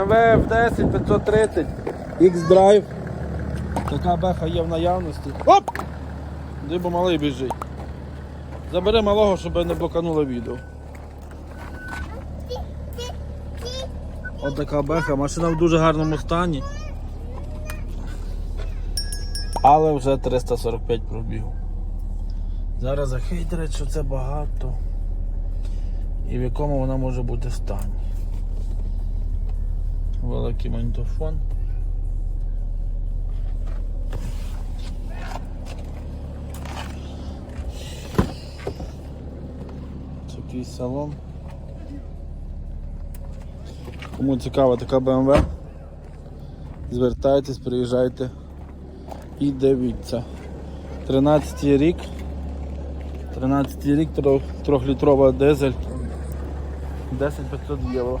BMW F10 530 X-Drive. Така беха є в наявності. Оп! Дибо малий біжить. Забери малого, щоб не блокануло відео. От така беха, машина в дуже гарному стані. Але вже 345 пробігу. Зараз захейтерять, що це багато. І в якому вона може бути стані. Великий магнітофон. Такий салон. Кому цікава така BMW, звертайтесь, приїжджайте і дивіться. 13 рік. 13 рік, 3-літрова дизель. 10500 євро.